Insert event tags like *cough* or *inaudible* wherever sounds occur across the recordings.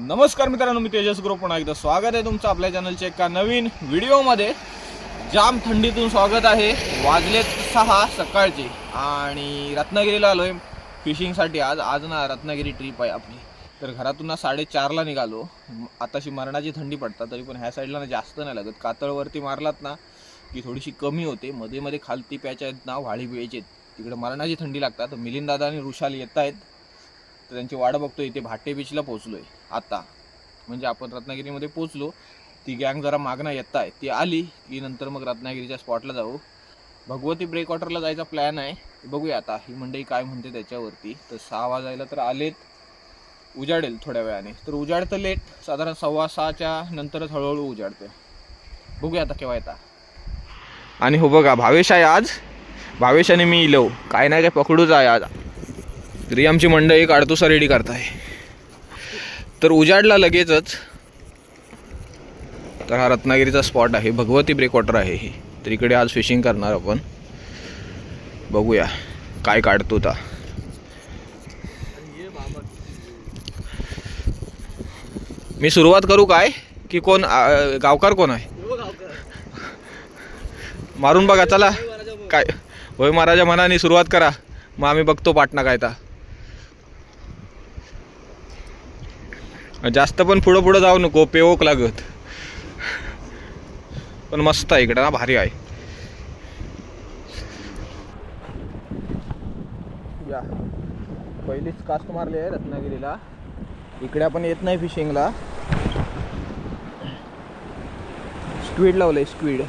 नमस्कार मित्रांनो मी तेजस ग्रुप. पुन्हा एकदा स्वागत आहे तुमचं आपल्या चॅनलच्या एका नवीन व्हिडिओमध्ये जाम थंडीतून स्वागत आहे. वाजलेत सहा सकाळचे आणि रत्नागिरीला आलो आहे फिशिंगसाठी आज आज ना रत्नागिरी ट्रिप आहे आपली. तर घरातून ना साडेचारला निघालो. आताशी मरणाची थंडी पडतात तरी पण ह्या साईडला ना जास्त नाही लागत. कातळवरती मारलात ना की थोडीशी कमी होते. मध्ये मध्ये खालती प्याच्या आहेत ना व्हाळी आहेत. तिकडे मरणाची थंडी लागतात. तर मिलिंद दादा आणि ऋषाल येत आहेत तर त्यांची वाट बघतो इथे भाटे बीचला पोहोचलोय. आता. म्हणजे आपण रत्नागिरीमध्ये पोहोचलो. ती गँग जरा मागणं येत आहे ती आली की नंतर मग रत्नागिरीच्या स्पॉटला जाऊ. भगवती ब्रेकवॉटरला जायचा प्लॅन आहे. बघूया आता. ही मंडई काय म्हणते त्याच्यावरती. तर सहा वाजायला तर आलेत. उजाडेल थोड्या वेळाने. तर उजाडतं लेट साधारण सव्वा सहाच्या नंतरच हळूहळू उजाडतं. बघूया आता केव्हा येता. आणि हो बघा भावेश आहे आज. भावेश आणि मी इलो. काय नाही काय पकडूच आहे आज. तरी आमची मंडळी काढतोसा रेडी करताय. तर उजाडला लगेचच. तर हा रत्नागिरीचा स्पॉट आहे. भगवती ब्रेकवॉटर आहे हे. तर इकडे आज फिशिंग करणार आपण. बघूया काय काढतो ता. मी सुरुवात करू काय? की कोण गावकार कोण आहे? मारून बघा चला. काय? होय महाराजा मनाने सुरुवात करा. मग आम्ही बघतो पाटणा काय ता. जास्त पण पुढं पुढं जाऊ नको पेवक लागत. पण मस्त आहे इकडं ना भारी आहे. या. पहिलीच कास्ट मारली आहे रत्नागिरीला. इकडे आपण येत नाही फिशिंगला स्क्वीड लावलंय स्क्वीड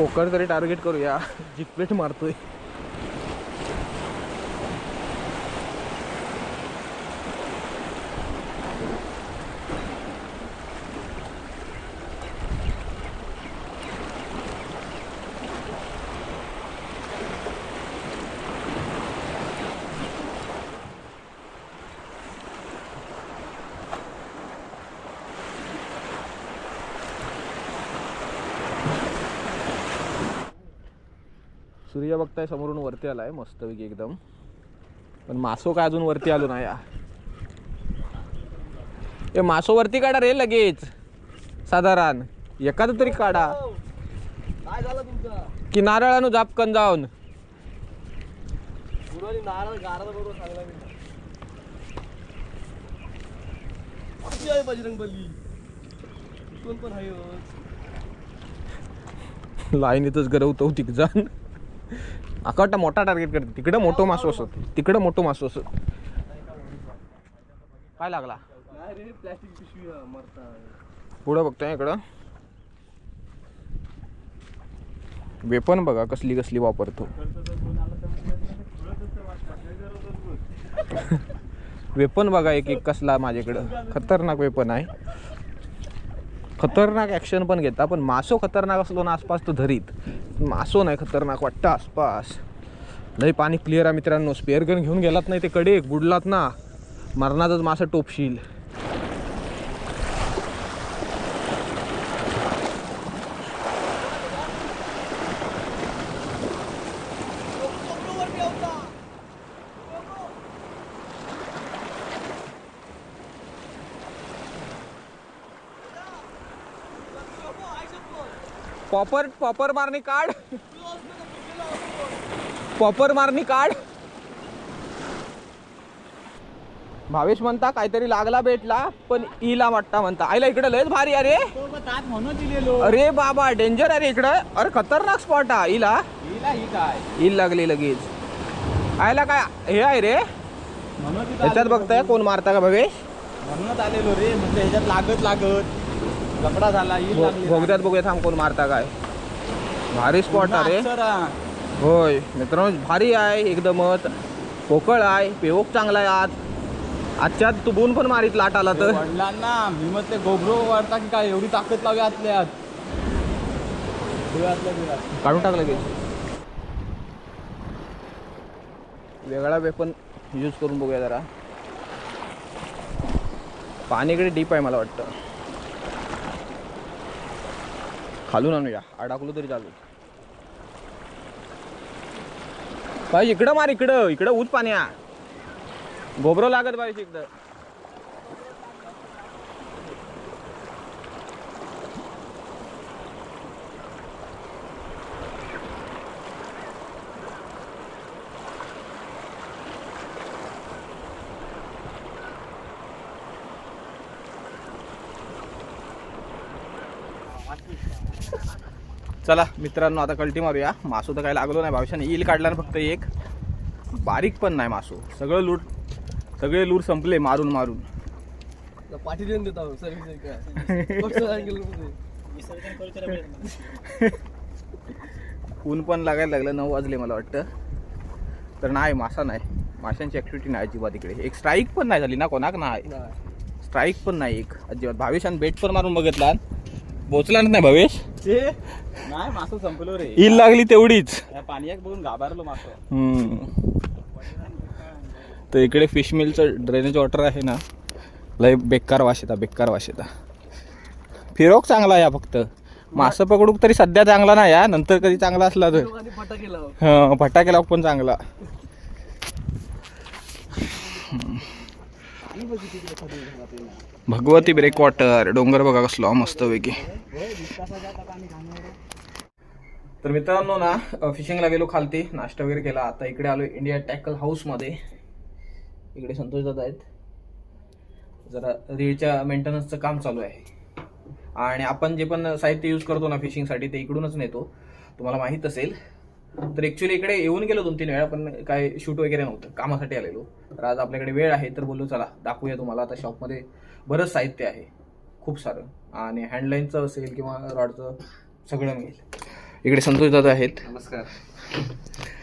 पोकर तरी टार्गेट करूया. जिकपेट मारतोय. सूर्य बघताय समोरून वरती आलाय मस्तपैकी एकदम. पण मासो काय अजून वरती आलो नाही ए मासो वरती काढा रे लगेच. साधारण. एखादं तरी काढा. काय झालं तुमचं? की नारळानं जापकन जाऊन. नारळ गारा बजरंग बली. पण आहे हो. लाईनीतच गरवतो तिकजान मोठा टार्गेट करते. तिकडं मोठं मासू असत तिकडं मोठं मासू असत काय लागला? नाही पिशवी आहे, पुढं बघतोय इकडं. वेपन बघा कसली कसली वापरतो. *laughs* वेपन बघा एक एक कसला माझ्याकडं. खतरनाक वेपन आहे. खतरनाक ॲक्शन पण घेता पण मासो खतरनाक असलो ना आसपास तो धरीत. मासो नाही खतरनाक वाटतं आसपास. लई पाणी क्लिअर आहे मित्रांनो. स्पेअर गन घेऊन गेलात नाही ते कडे बुडलात ना. मरणातच मासं टोपशील. पॉपर पॉपर मारणी काढ. पॉपर मारणी काढ. भावेश म्हणता काहीतरी लागला भेटला पण इला वाटता म्हणता. आईला इकडे लयच भारी अरे अरे बाबा डेंजर अरे इकडं. अरे खतरनाक स्पॉट हा काय? इल लागली लगेच. आयला काय हे आहे रे? आलेलो बघताय कोण मारता का भावेश? म्हणूनच आलेलो रे. म्हणजे ह्याच्यात लागत लागत. लफडा झाला ही लागली भोगद्यात बघूया थांब कोण मारता काय. भारी स्पॉट अरे अक्षरा होय मित्रांनो भारी आहे एकदमच. पोकळ आहे पेवक चांगला आहे आज. आजच्यात तुबून पण मारीत लाट आला तर. वडिलांना मी मग ते गोबरो वाढता की काय? एवढी ताकद लावली आतल्या आत. काढून टाकलं की. वेगळा वेपन यूज करून बघूया जरा. पाणी इकडे डीप आहे मला वाटतं. खालून आणूया. अडकलो तरी चालू. पाहिजे इकडं मार इकडं. इकडं ऊच पाणी हा गोबरो लागत पाहिजे इकडं. चला मित्रांनो आता कल्टी मारूया. मासू तर काय लागलो नाही भावशाने येईल काढला फक्त एक. बारीक पण नाही मासू. सगळं लूट सगळे लूट संपले मारून मारून. पाठी देऊन देत. ऊन पण लागायला लागलं नऊ वाजले मला वाटतं. तर नाही मासा नाही. माशांची ॲक्टिव्हिटी नाही अजिबात इकडे. एक स्ट्राईक पण नाही झाली ना कोणाक? नाही. स्ट्राईक पण नाही एक अजिबात. भावेश आणि बेट पण मारून बघितला. पोचला नाही भावेश. नाही मासं संपलो रे. ईल लागली तेवढीच. पाण्यात बघून घाबरलो मासं. तर इकडे फिश मिलचं ड्रेनेज वॉटर आहे ना लय बेकार वास येता बेकार वास येता. फिरोक चांगला या फक्त. मासं पकडूक तरी सध्या चांगला नाही या नंतर कधी चांगला असला तर. फटाके लाव? हं, फटाके लावूक पण चांगला. भगवती ब्रेक वॉटर डोंगर बघा कसलो मस्तपैकी. तर मित्रांनो ना फिशिंगला गेलो खालती नाश्ता वगैरे केला. आता इकडे आलो इंडिया टॅकल हाऊसमध्ये इकडे संतोष दादा आहेत. जरा रीळच्या मेंटेनन्सचं काम चालू आहे. आणि आपण जे पण साहित्य यूज करतो ना फिशिंगसाठी ते इकडूनच नेतो. तुम्हाला माहीत असेल तर ॲक्च्युली इकडे येऊन गेलो दोन तीन वेळा पण काय शूट वगैरे नव्हतं. कामासाठी आलेलो. तर आज आपल्याकडे वेळ आहे तर बोललो चला दाखवूया तुम्हाला. आता शॉपमध्ये बरंच साहित्य आहे. खूप सारं. आणि हँडलाईनचं असेल किंवा रॉडचं सगळं मिळेल. इकडे संतोष दादा आहेत. नमस्कार.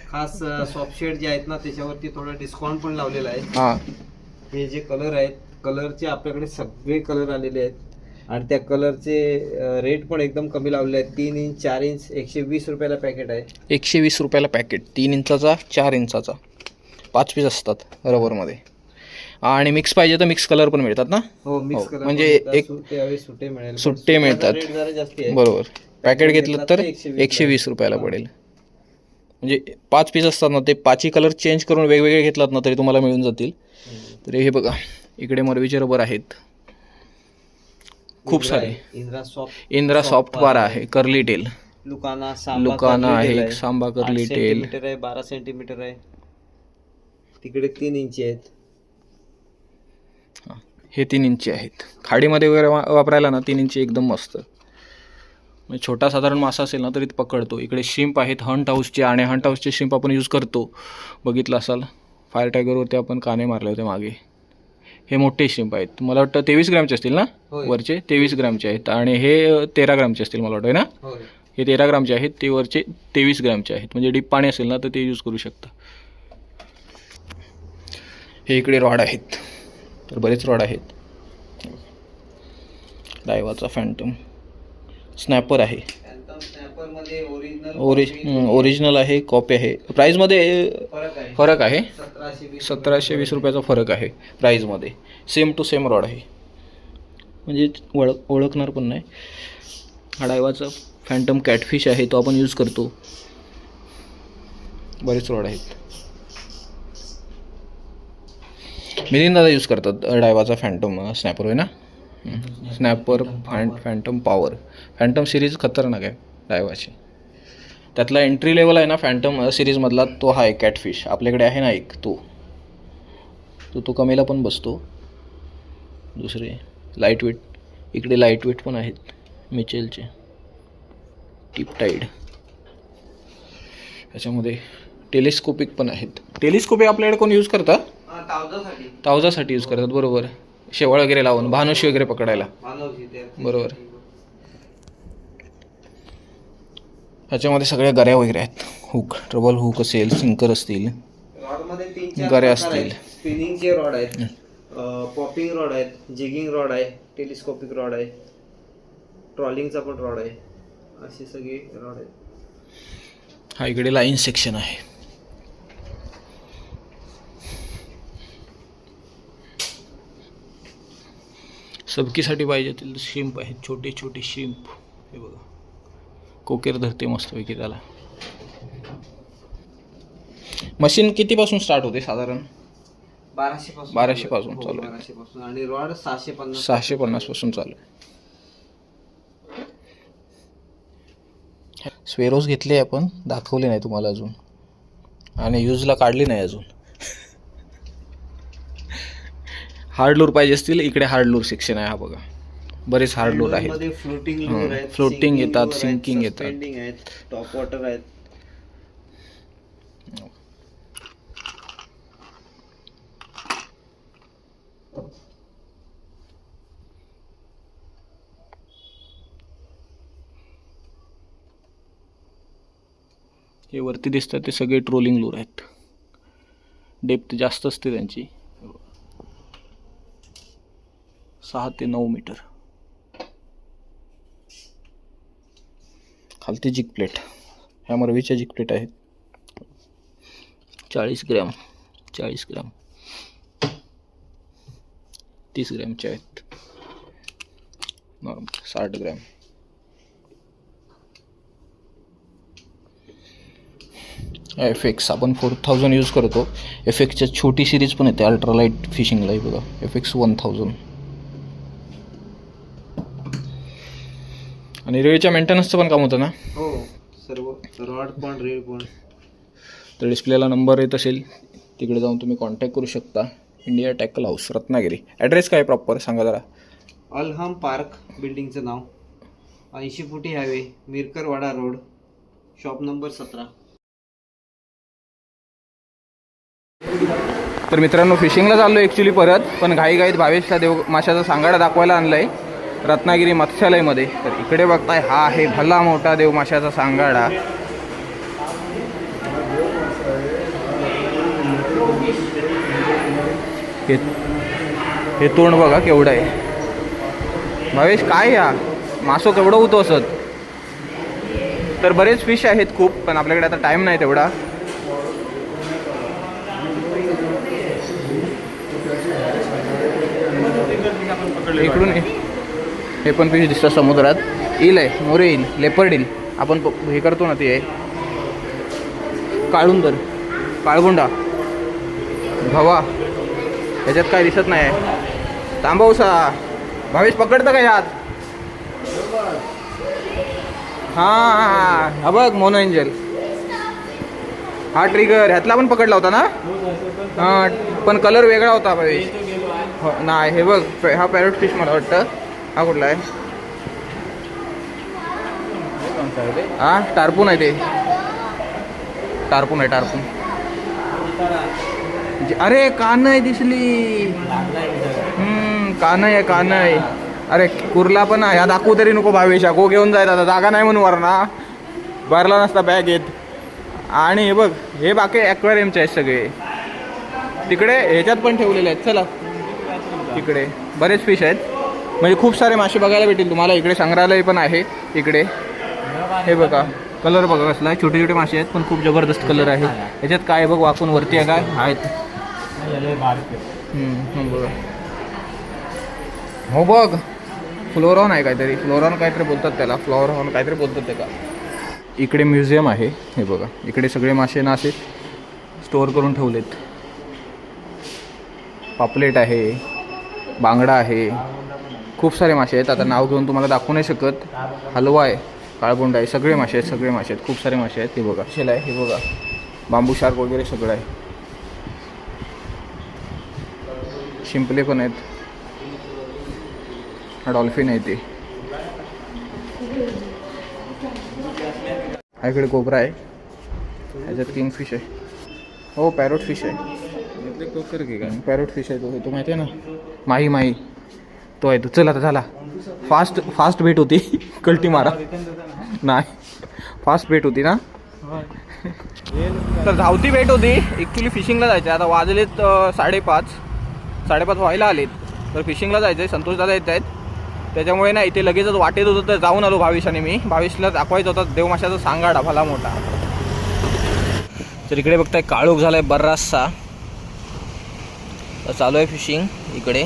खास सॉफ्ट शेड जे आहेत ना त्याच्यावरती थोडं डिस्काउंट पण लावलेलं आहे. हां. हे जे कलर आहेत कलरचे आपल्याकडे सगळे कलर आलेले आहेत. आणि त्या कलरचे रेट पण एकदम कमी लावले आहेत. तीन इंच चार इंच एकशे वीस रुपयाला पॅकेट आहे. एकशे वीस रुपयाला पॅकेट तीन इंचाचा चार इंचाचा. पाच पीस असतात रबरमध्ये. आणि मिक्स पाहिजे तर मिक्स कलर पण मिळतात ना? हो मिक्स हो, कलर म्हणजे एक- त्यावेळी सुटे मिळेल. पण सुट्टे सुट्याचा मिळतात. रेट जरा जास्ती आहे. बरोबर. पॅकेट घेतलं तर तर 120 एकशे वीस रुपयाला पडेल. म्हणजे पाच पीस असतात ना ते पाचही कलर चेंज करून वेगवेगळे घेतलात ना तरी तुम्हाला मिळून जातील. तर हे बघा इकडे मरवीचे रबर आहेत. खूप सारे. Indra soft Indra soft bar आहे. कर्ली टेल लुकाना सांबा लुकाना आहे, सांबा tail. सेंटीमीटर आहे बारा सेंटीमीटर आहे. तिकडे तीन इंची आहेत. हे तीन इंची आहेत. खाडीमध्ये वगैरे वा- वापरायला ना तीन इंची एकदम मस्त. म्हणजे छोटा साधारण मासा असेल ना तरी ते पकडतो. इकडे शिंप आहेत हंट हाऊसचे आणि हंट हाऊसचे शिंप आपण यूज करतो. बघितलं असाल? फायर टायगरवरती आपण काने मारले होते मागे. हे मोठे शिंप आहेत. मला वाटतं तेवीस ग्रॅमचे असतील ना? होय. वरचे तेवीस ग्रॅमचे आहेत. आणि हे तेरा ग्रॅमचे असतील मला वाटतं है ना? होय. हे तेरा ग्रामचे आहेत ते वरचे तेवीस ग्रामचे आहेत. म्हणजे डीप पाणी असेल ना तर ते यूज करू शकता. हे इकडे रॉड आहेत. तर बरेच रॉड आहेत. डायवाचा फॅन्टम. स्नॅपर आहे Phantom snapper मध्ये ओरिजिनल ओरिज ओरिजिनल आहे? कॉपी आहे प्राईजमध्ये फरक आहे. सतराशे वीस रुपयाचा फरक आहे प्राईजमध्ये सेम टू सेम रॉड आहे. म्हणजे ओळख ओळखणार पण नाही. हा डायवाचा फॅन्टम कॅटफिश आहे तो आपण यूज करतो. बरेच रॉड आहेत. मिलिंद दादा यूज करतात डायवाचा फॅन्टम स्नॅपर होय ना? स्नॅपर फॅन फॅन्टम पॉवर फॅन्टम सिरीज खतरनाक आहे. डायवाची त्यातला एंट्री लेवल आहे ना फॅन्टम सिरीजमधला तो हा आहे कॅटफिश आपल्याकडे आहे ना एक तो. तो तो कमेला पण बसतो. दुसरे लाइट वेट इकडे लाइट वेट पण आहेत मिचेलचे टिप टाईड ह्याच्यामध्ये टेलिस्कोपिक पण आहेत. टेलिस्कोपिक आपल्याकडे कोण यूज करतात तावजासाठी. यूज करतात बरोबर. शेवाळ वगैरे लावून भानुशी वगैरे पकडायला. बरोबर. ह्याच्यामध्ये सगळ्या गऱ्या वगैरे आहेत. हुक ट्रबल हुक असेल सिंकर असतील. प्रकार असतील. स्पिनिंगचे रॉड आहेत पॉपिंग रॉड आहेत जिगिंग रॉड आहे टेलिस्कोपिक रॉड आहे ट्रॉलिंगचा पण रॉड आहे असे सगळे रॉड आहेत. हा इकडे लाईन सेक्शन आहे. सबकीसाठी पाहिजे तर शिंप आहेत छोटे छोटे शिंप हे बघा. कोकेर धरते मस्तपैकी त्याला. मशीन कितीपासून स्टार्ट होते साधारण? बाराशे पासून 1200 पासून चालू आहे. बाराशे पासून आणि रॉड सहाशे पन्नास सहाशे पन्नासपासून चालू आहे. स्वेरोज घेतले आपण दाखवले नाही तुम्हाला अजून. आणि यूजला काढली नाही अजून. हार्ड लूर पाहिजे असतील इकडे हार्ड लूर सेक्शन आहे हा बघा. बरेच हार्ड लूर आहेत. फ्लोटिंग हं, sinking येतात, sinking येतात. टॉप वॉटर आहेत. हे वरती दिसतात ते सगळे ट्रोलिंग लूर आहेत. डेप्थ जास्त असते त्यांची. सहा ते नऊ मीटर खालती जिक प्लेट. ह्या मरवीच्या जिक प्लेट आहेत. चाळीस ग्रॅम चाळीस ग्रॅम. तीस ग्रॅमच्या आहेत. नॉर्मल साठ ग्रॅम. एफ एक्स आपण फोर थाउजंड यूज करतो. एफ एक्सच्या छोटी सिरीज पण येते अल्ट्रालाईट फिशिंगला बघा. F X one thousand. आणि रेळच्या मेंटेनन्सचं पण काम होतं ना? हो सर्व रॉड पण रेड पण. तर डिस्प्लेला नंबर येत असेल तिकडे जाऊन तुम्ही कॉन्टॅक्ट करू शकता. India tackle house Ratnagiri. Address काय प्रॉपर सांगा जरा. अलहम पार्क बिल्डिंगचं नाव. ऐंशी फुटी highway Mirkarwada road. Shop number सतरा. तर मित्रांनो फिशिंगला चाललो ॲक्च्युली परत पण घाईघाईत भावेशला देव माशाचा सांगाडा दाखवायला आणलाय. रत्नागिरी मत्स्यालयमध्ये. तर इकडे बघताय हा आहे भला मोठा देव माशाचा सांगाडा. हे हे तोंड बघा केवढं आहे. भावेश काय या? मासो केवढं होतो असत? तर बरेच फिश आहेत खूप पण आपल्याकडे आता टाईम नाही तेवढा. इकडून ये. हे पण फिश दिसतात समुद्रात. ईल आहे मोरे ईल लेपर्ड ईल आपण हे करतो ना ते. आहे काळुंदर काळगुंडा. भवा. ह्याच्यात काय दिसत नाही आहे तांबवसा. भावेश पकडतं का यात? हां हा बघ मोनो एंजल. हा ट्रिगर ह्यातला पण पकडला होता ना? हां पण कलर वेगळा होता भावेश. हो, नाही हे बघ हा पॅरोट फिश मला वाटतं. हा कुठला आहे? हा टार्पून आहे ते. टार्पून आहे टार्पून. अरे कान आहे दिसली कान आहे कान आहे अरे कुर्ला पण आहे. हा दाखवू तरी नको भावेशा. गो घेऊन जायचा आता जागा नाही म्हणून वर ना भरला नसता बॅग येत. आणि हे बघ हे बाकी ॲक्वेरियमचे आहेत सगळे. तिकडे ह्याच्यात पण ठेवलेले आहेत. चला. इकडे बरेच फिश आहेत. म्हणजे खूप सारे मासे बघायला भेटेल तुम्हाला. इकडे संग्रहालय पण आहे. इकडे. हे बघा. कलर बघा कसला आहे. छोटे छोटे मासे आहेत पण खूप जबरदस्त कलर आहे. याच्यात काय आहे बघ वाकून वरती आहे काय? आहेत. बघा. हो बघ. फ्लोरॉन आहे काहीतरी. फ्लोरॉन काहीतरी बोलतात त्याला. फ्लोरॉन काहीतरी बोलतात त्याला. इकडे म्युझियम आहे. हे बघा. इकडे सगळे मासे ना असे स्टोअर करून ठेवलेत. पापलेट आहे. बांगडा आहे. खूप सारे मासे आहेत. आता नाव घेऊन तुम्हाला दाखवू नाही शकत. हलवा आहे काळबोंड आहे. सगळे मासे आहेत सगळे मासे आहेत. खूप सारे मासे आहेत. हे बघा. शेल आहे हे बघा. बांबू शार्क वगैरे सगळं आहे. शिंपले पण आहेत. डॉल्फिन आहे ते. हा इकडे कोबरा आहे. ह्याच्यात किंग फिश आहे. हो पॅरोट फिश आहे. पॅरोट फिश आहे तो. तो माहिती आहे ना? माही माही. तो आहे तो. चल आता झाला. फास्ट फास्ट भेट होती. *laughs* कल्टी मारा. नाही. फास्ट भेट होती ना? तर धावती भेट होती. ॲक्च्युली फिशिंगला जायचं आता वाजलेत साडेपाच. साडेपाच व्हायला आलेत. तर फिशिंगला जायचं आहे संतोष दादा येत आहेत त्याच्यामुळे ना इथे लगेचच वाटेत होतं तर जाऊन आलो भाविश आणि मी. भाविशला दाखवायचं होता. देवमाशाचा सांगाडा भला मोठा. तर इकडे बघताय काळोख झालाय बराचसा तर चालू आहे फिशिंग इकडे.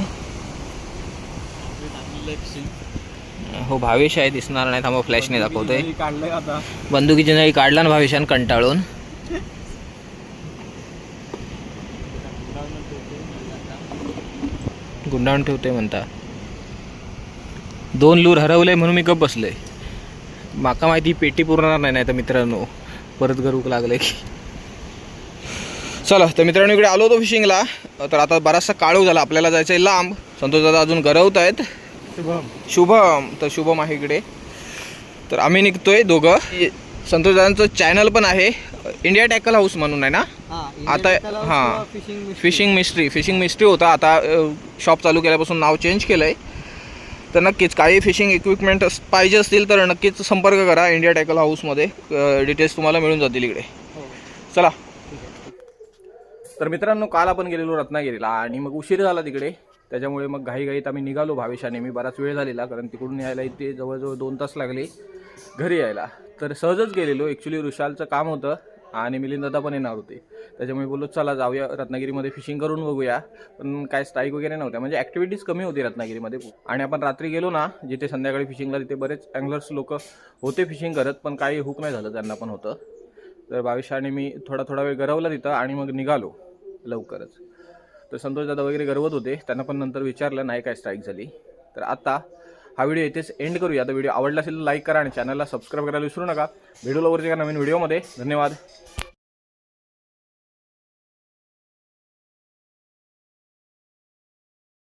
हो भावेश आहे दिसणार नाही थांबा फ्लॅशने दाखवतोय बंदुकीची नळी काढला ना भावेशान कंटाळून. गुंडाळून ठेवते म्हणता. दोन लूर हरवले म्हणून मी गप बसलोय. माका माहिती पेटी पुरणार नाही नाही तर मित्रांनो परत गरूक लागले की. चला तर मित्रांनो इकडे आलो होतो फिशिंगला तर आता बराचसा काळोख झाला आपल्याला जायचं आहे लांब. संतोष दादा अजून गरवत आहेत शुभम. शुभम. तर शुभम आहे इकडे. तर आम्ही निघतोय दोघं. संतोष दादांचं चॅनल पण आहे. इंडिया टॅकल हाऊस म्हणून आहे ना? आता हां. फिशिंग मिस्ट्री फिशिंग मिस्ट्री होता. आता शॉप चालू केल्यापासून नाव चेंज केलं आहे तर नक्कीच काही फिशिंग इक्विपमेंट पाहिजे असतील तर नक्कीच संपर्क करा इंडिया टॅकल हाऊसमध्ये डिटेल्स तुम्हाला मिळून जातील इकडे. चला. तर मित्रांनो काल आपण गेलेलो रत्नागिरीला आणि मग उशीर झाला तिकडे. त्याच्यामुळे मग घाईघाईत आम्ही निघालो भावेशाने. मी बराच वेळ झालेला कारण तिकडून यायला इथे जवळजवळ दोन तास लागले घरी यायला. तर सहजच गेलेलो. ॲक्च्युली ऋषालचं काम होतं आणि मिलिंद दादा पण येणार होते. त्याच्यामुळे बोललो चला जाऊया रत्नागिरीमध्ये फिशिंग करून बघूया. पण काय स्ट्राईक वगैरे नव्हत्या. म्हणजे ॲक्टिव्हिटीज कमी होती रत्नागिरीमध्ये. आणि आपण रात्री गेलो ना जिथे संध्याकाळी फिशिंगला तिथे बरेच अँगलर्स लोक होते फिशिंग करत पण काही हुक नाही झालं त्यांना पण होतं. तर भावेशाने मी थोडा थोडा वेळ गरवला तिथं आणि मग निघालो लवकरच. तर संतोष दादा वगैरे गरवत होते. त्यांना पण नंतर विचारलं नाही काय स्ट्राईक झाली? तर आता हा व्हिडिओ इथेच एंड करूया. आता व्हिडिओ आवडला असेल तर लाईक करा आणि चॅनलला सबस्क्राईब करायला विसरू नका. भेटू लवकरच्या नवीन व्हिडिओमध्ये धन्यवाद.